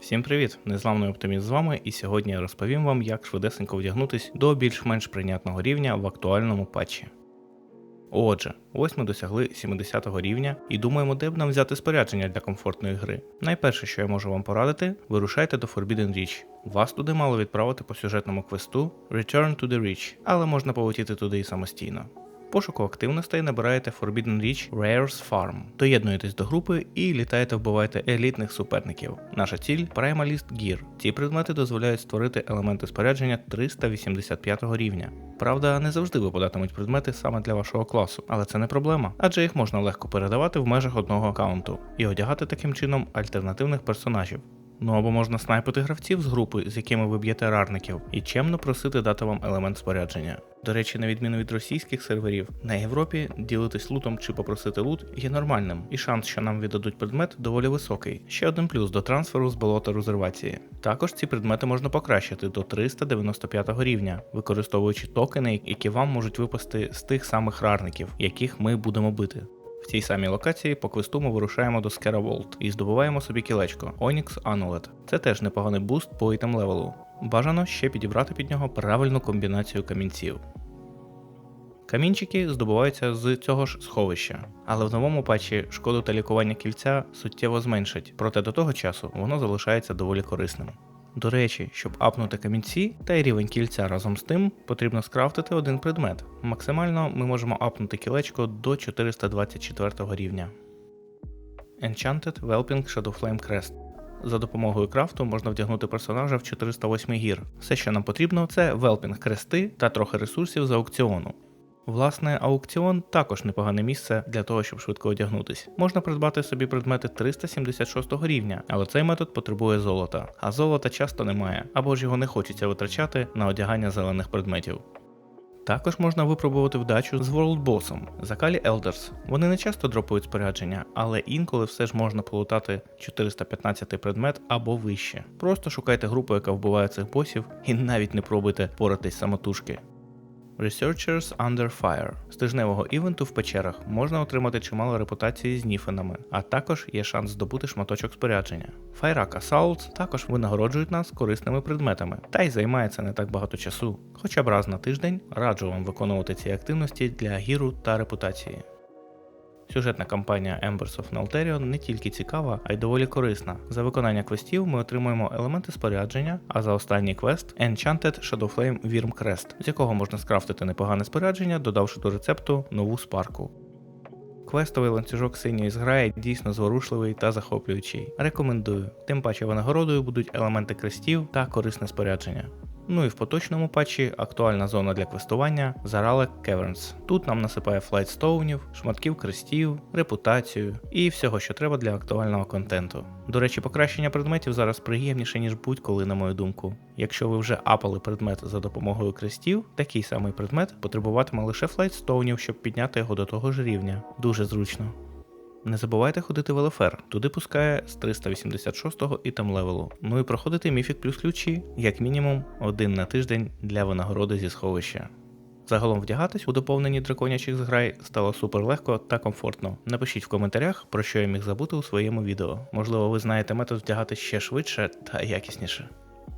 Всім привіт! Незламний оптиміст з вами, і сьогодні я розповім вам, як швидесенько вдягнутись до більш-менш прийнятного рівня в актуальному патчі. Отже, ось ми досягли 70 рівня і думаємо, де б нам взяти спорядження для комфортної гри. Найперше, що я можу вам порадити, вирушайте до Forbidden Reach. Вас туди мало відправити по сюжетному квесту Return to the Reach, але можна полетіти туди і самостійно. Пошуку активностей набираєте Forbidden Reach Rare's Farm. Доєднуєтесь до групи і літаєте вбивайте елітних суперників. Наша ціль Primalist Gear. Ці предмети дозволяють створити елементи спорядження 385 рівня. Правда, не завжди випадатимуть предмети саме для вашого класу, але це не проблема, адже їх можна легко передавати в межах одного аккаунту і одягати таким чином альтернативних персонажів. Ну або можна снайпити гравців з групи, з якими ви б'єте рарників, і чемно просити дати вам елемент спорядження. До речі, на відміну від російських серверів, на Європі ділитись лутом чи попросити лут є нормальним, і шанс, що нам віддадуть предмет, доволі високий. Ще один плюс до трансферу з болота резервації. Також ці предмети можна покращити до 395 рівня, використовуючи токени, які вам можуть випасти з тих самих рарників, яких ми будемо бити. В цій самій локації по квесту ми вирушаємо до Скера Волт і здобуваємо собі кілечко Onyx Amulet. Це теж непоганий буст по ітем левелу. Бажано ще підібрати під нього правильну комбінацію камінців. Камінчики здобуваються з цього ж сховища, але в новому патчі шкоду та лікування кільця суттєво зменшать, проте до того часу воно залишається доволі корисним. До речі, щоб апнути камінці та й рівень кільця разом з тим, потрібно скрафтити один предмет. Максимально ми можемо апнути кілечко до 424 рівня. Enchanted Whelping Shadowflame Crest. За допомогою крафту можна вдягнути персонажа в 408 гір. Все, що нам потрібно, це велпінг крести та трохи ресурсів з аукціону. Власне, аукціон також непогане місце для того, щоб швидко одягнутись. Можна придбати собі предмети 376 рівня, але цей метод потребує золота, а золота часто немає, або ж його не хочеться витрачати на одягання зелених предметів. Також можна випробувати вдачу з Bossом Закалі Elders. Вони не часто дропають спорядження, але інколи все ж можна полутати 415 предмет або вище. Просто шукайте групу, яка вбиває цих босів, і навіть не пробуйте поратись самотужки. Researchers Under Fire з тижневого івенту в печерах можна отримати чимало репутації з ніфенами, а також є шанс здобути шматочок спорядження. Firac Assaults також винагороджують нас корисними предметами, та й займається не так багато часу. Хоча б раз на тиждень раджу вам виконувати ці активності для гіру та репутації. Сюжетна кампанія Embers of Nalterion не тільки цікава, а й доволі корисна. За виконання квестів ми отримуємо елементи спорядження, а за останній квест Enchanted Shadowflame Wyrm Crest, з якого можна скрафтити непогане спорядження, додавши до рецепту нову спарку. Квестовий ланцюжок синьої зграї дійсно зворушливий та захоплюючий. Рекомендую. Тим паче винагородою будуть елементи крестів та корисне спорядження. Ну і в поточному патчі актуальна зона для квестування Заралек Caverns. Тут нам насипає флайтстоунів, шматків крестів, репутацію і всього, що треба для актуального контенту. До речі, покращення предметів зараз приємніше, ніж будь-коли, на мою думку. Якщо ви вже апали предмет за допомогою крестів, такий самий предмет потребуватиме лише флайтстоунів, щоб підняти його до того ж рівня. Дуже зручно. Не забувайте ходити в ЛФР, туди пускає з 386-го ітем левелу. Ну і проходити міфік плюс ключі, як мінімум, один на тиждень для винагороди зі сховища. Загалом вдягатись у доповненні драконячих зграй стало супер легко та комфортно. Напишіть в коментарях, про що я міг забути у своєму відео. Можливо, ви знаєте метод вдягатись ще швидше та якісніше.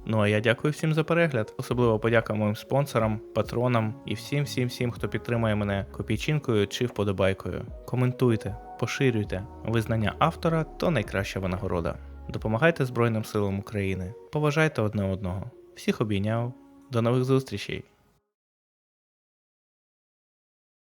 Ну а я дякую всім за перегляд. Особливо подяка моїм спонсорам, патронам і всім всім всім, хто підтримує мене копійчинкою чи вподобайкою. Коментуйте, поширюйте. Визнання автора то найкраща винагорода. Допомагайте Збройним силам України. Поважайте одне одного. Всіх обійняв. До нових зустрічей!